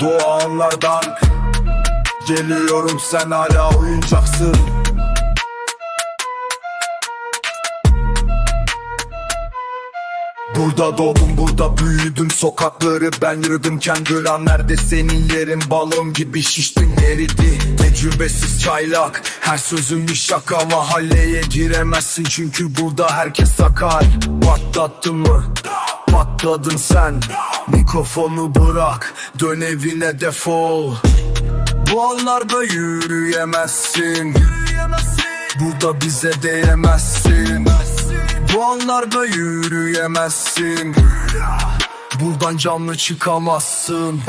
Doğanlardan Geliyorum sen hala oyuncaksın. Burada doğdum burada büyüdüm. Sokakları ben yürüdüm. Kendi lan nerede senin yerin? Balon gibi şiştin eridi. Tecrübesiz çaylak. Her sözüm bir şaka. Mahalleye giremezsin çünkü burada herkes sakar. Patlattın mı? Patladın sen. Mikrofonu bırak dön evine defol. Bu anlarda yürüyemezsin. Burada bize değemezsin. Bu anlarda yürüyemezsin. Buradan canlı çıkamazsın.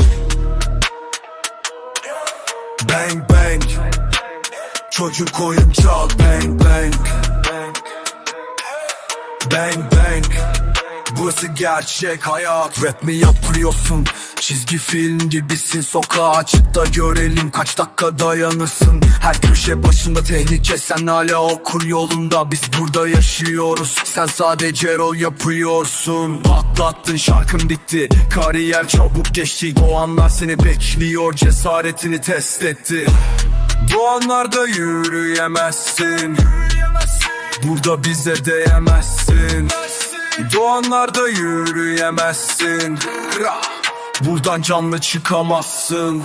Bang bang. Çocuk bang bang Bang Burası gerçek hayat. Rap mi yapıyorsun? Çizgi film gibisin. Sokağa açıkta görelim Kaç dakika dayanırsın. Her köşe başında tehlike Sen hala okur yolunda. Biz burada yaşıyoruz. Sen sadece rol yapıyorsun. Patlattın şarkın bitti. Kariyer çabuk geçti. Doğanlar seni bekliyor. Cesaretini test etti. Bu anlarda yürüyemezsin. Burada bize değemezsin Doğanlarda yürüyemezsin. Buradan canlı çıkamazsın